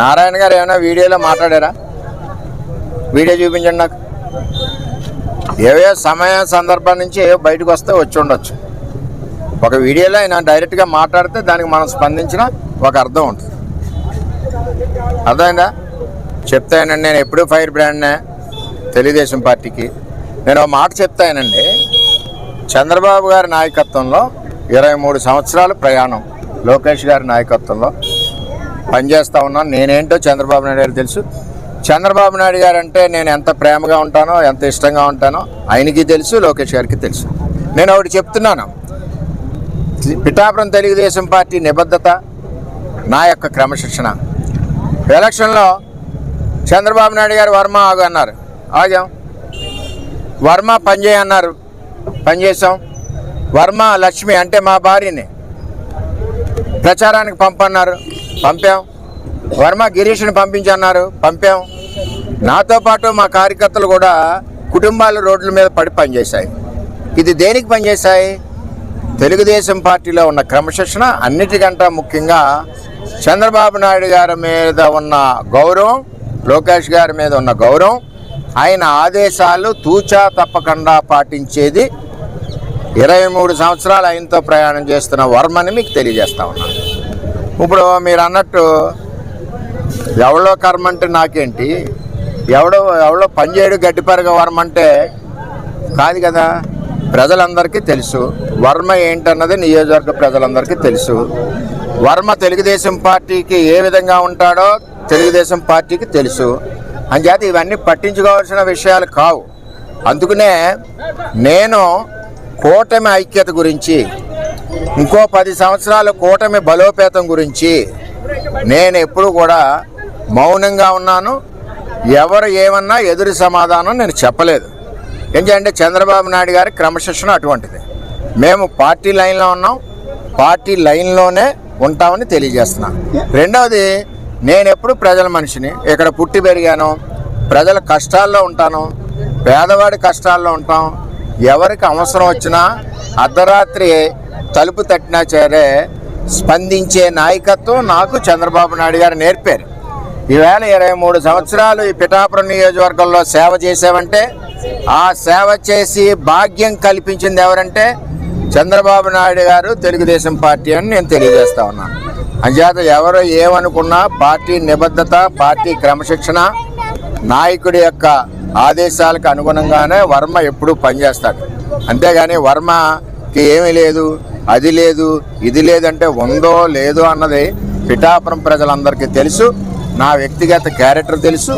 నారాయణ గారు ఏమైనా వీడియోలో మాట్లాడారా? వీడియో చూపించండి నాకు. ఏవో సమయ సందర్భం నుంచి ఏవో బయటకు వస్తే వచ్చి ఉండొచ్చు. ఒక వీడియోలో ఆయన డైరెక్ట్గా మాట్లాడితే దానికి మనం స్పందించిన ఒక అర్థం ఉంటుంది. అర్థమైందా? చెప్తానండి నేను ఎప్పుడూ ఫైర్ బ్రాండ్నే తెలుగుదేశం పార్టీకి. నేను ఒక మాట చెప్తానండి చంద్రబాబు గారి నాయకత్వంలో ఇరవై మూడు సంవత్సరాల ప్రయాణం లోకేష్ గారి నాయకత్వంలో పనిచేస్తూ ఉన్నాను. నేనేంటో చంద్రబాబు నాయుడు గారు తెలుసు. చంద్రబాబు నాయుడు గారు అంటే నేను ఎంత ప్రేమగా ఉంటానో ఎంత ఇష్టంగా ఉంటానో ఆయనకి తెలుసు లోకేష్ గారికి తెలుసు. నేను ఒకటి చెప్తున్నాను. పిఠాపురం తెలుగుదేశం పార్టీ నిబద్ధత నా యొక్క క్రమశిక్షణ. ఎలక్షన్లో చంద్రబాబు నాయుడు గారు వర్మ ఆగు అన్నారు. ఆగాం. వర్మ పనిచేయ అన్నారు. పనిచేసాం వర్మ లక్ష్మి అంటే మా భార్యని. ప్రచారానికి పంపన్నారు. పంపాం. వర్మ గిరీష్ని పంపించన్నారు. పంపాం. నాతో పాటు మా కార్యకర్తలు కూడా కుటుంబాలు రోడ్ల మీద పడి పనిచేశాయి. ఇది దేనికి పనిచేశాయి? తెలుగుదేశం పార్టీలో ఉన్న క్రమశిక్షణ అన్నిటికంటే ముఖ్యంగా చంద్రబాబు నాయుడు గారి మీద ఉన్న గౌరవం లోకేష్ గారి మీద ఉన్న గౌరవం ఆయన ఆదేశాలు తూచా తప్పకుండా పాటించేది ఇరవై మూడు సంవత్సరాలు ఆయనతో ప్రయాణం చేస్తున్న వర్మని మీకు తెలియజేస్తా ఉన్నాను. ఇప్పుడు మీరు అన్నట్టు ఎవడో కర్మ అంటే నాకేంటి? ఎవడో ఎవడో పనిచేయడు గడ్డిపరగ వర్మ అంటే కాదు కదా? ప్రజలందరికీ తెలుసు. వర్మ ఏంటన్నది నియోజకవర్గ ప్రజలందరికీ తెలుసు. వర్మ తెలుగుదేశం పార్టీకి ఏ విధంగా ఉంటాడో తెలుగుదేశం పార్టీకి తెలుసు. అంచేత ఇవన్నీ పట్టించుకోవాల్సిన విషయాలు కావు. అందుకనే నేను కూటమి ఐక్యత గురించి ఇంకో పది సంవత్సరాల కూటమి బలోపేతం గురించి నేను ఎప్పుడు కూడా మౌనంగా ఉన్నాను. ఎవరు ఏమన్నా ఎదురు సమాధానం నేను చెప్పలేదు. ఎందుకంటే చంద్రబాబు నాయుడు గారి క్రమశిక్షణ అటువంటిది. మేము పార్టీ లైన్లో ఉన్నాం. పార్టీ లైన్లోనే ఉంటామని తెలియజేస్తున్నా. రెండవది నేను ఎప్పుడు ప్రజల మనిషిని ఇక్కడ పుట్టి పెరిగాను ప్రజల కష్టాల్లో ఉంటాను పేదవాడి కష్టాల్లో ఉంటాం ఎవరికి అవసరం వచ్చినా అర్ధరాత్రి తలుపు తట్టినా సరే స్పందించే నాయకత్వం నాకు చంద్రబాబు నాయుడు గారు నేర్పారు. ఈవేళ ఇరవై మూడు సంవత్సరాలు ఈ పిఠాపురం నియోజకవర్గంలో సేవ చేసావంటే ఆ సేవ చేసి భాగ్యం కల్పించింది ఎవరంటే చంద్రబాబు నాయుడు గారు తెలుగుదేశం పార్టీ అని నేను తెలియజేస్తా ఉన్నాను. అంచేత ఎవరు ఏమనుకున్నా పార్టీ నిబద్ధత పార్టీ క్రమశిక్షణ నాయకుడి యొక్క ఆదేశాలకు అనుగుణంగానే వర్మ ఎప్పుడూ పనిచేస్తాడు. అంతేగాని వర్మకి ఏమీ లేదు అది లేదు ఇది లేదంటే ఉందో లేదో అన్నది పిఠాపురం ప్రజలందరికీ తెలుసు నా వ్యక్తిగత క్యారెక్టర్ తెలుసు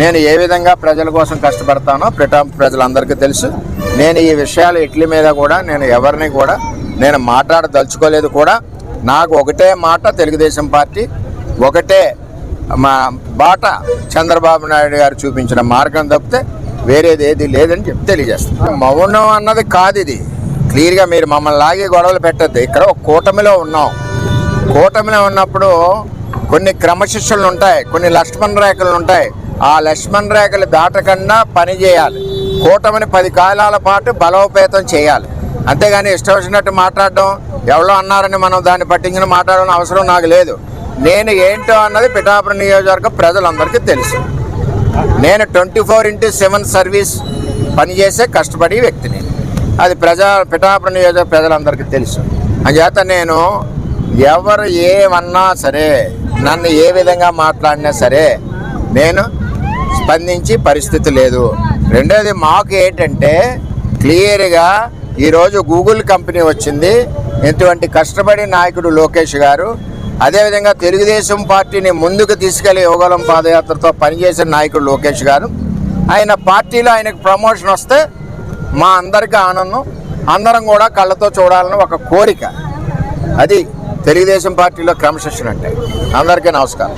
నేను ఏ విధంగా ప్రజల కోసం కష్టపడతానో పిఠాపురం ప్రజలందరికీ తెలుసు నేను ఈ విషయాలు ఇట్ల మీద కూడా నేను ఎవరిని కూడా నేను మాట్లాడదలుచుకోలేదు కూడా నాకు ఒకటే మాట తెలుగుదేశం పార్టీ ఒకటే మా బాట చంద్రబాబు నాయుడు గారు చూపించిన మార్గం తప్పితే వేరేది ఏది లేదని చెప్పి తెలియజేస్తాను మౌనం అన్నది కాదు ఇది. క్లియర్గా మీరు మమ్మల్ని లాగే గొడవలు పెట్టద్దు. ఇక్కడ ఒక కూటమిలో ఉన్నాం. కూటమిలో ఉన్నప్పుడు కొన్ని క్రమశిష్యులు ఉంటాయి. కొన్ని లక్ష్మణ రేఖలు ఉంటాయి. ఆ లక్ష్మణ రేఖలు దాటకుండా పని చేయాలి. కూటమిని పది కాలాల పాటు బలోపేతం చేయాలి. అంతేగాని ఇష్టం వచ్చినట్టు మాట్లాడడం ఎవరో అన్నారని మనం దాన్ని పట్టించిన మాట్లాడడం అవసరం నాకు లేదు. నేను ఏంటో అన్నది పిఠాపురం నియోజకవర్గం ప్రజలందరికీ తెలుసు. నేను twenty four into seven service పనిచేసే కష్టపడే వ్యక్తిని అది ప్రజా పిఠాపురం నియోజక ప్రజలందరికీ తెలుసు. అంచేత నేను ఎవరు ఏమన్నా సరే నన్ను ఏ విధంగా మాట్లాడినా సరే నేను స్పందించి పరిస్థితి లేదు. రెండోది మాకు ఏంటంటే క్లియర్గా ఈరోజు గూగుల్ కంపెనీ వచ్చింది. ఇటువంటి కష్టపడి నాయకుడు లోకేష్ గారు అదేవిధంగా తెలుగుదేశం పార్టీని ముందుకు తీసుకెళ్ళి యోగలం పాదయాత్రతో పనిచేసిన నాయకుడు లోకేష్ గారు. ఆయన పార్టీలో ఆయనకు ప్రమోషన్ వస్తే మా అందరికీ ఆనందం. అందరం కూడా కళ్ళతో చూడాలని ఒక కోరిక. అది తెలుగుదేశం పార్టీలో క్రమశిక్షణ అంటే. అందరికీ నమస్కారం.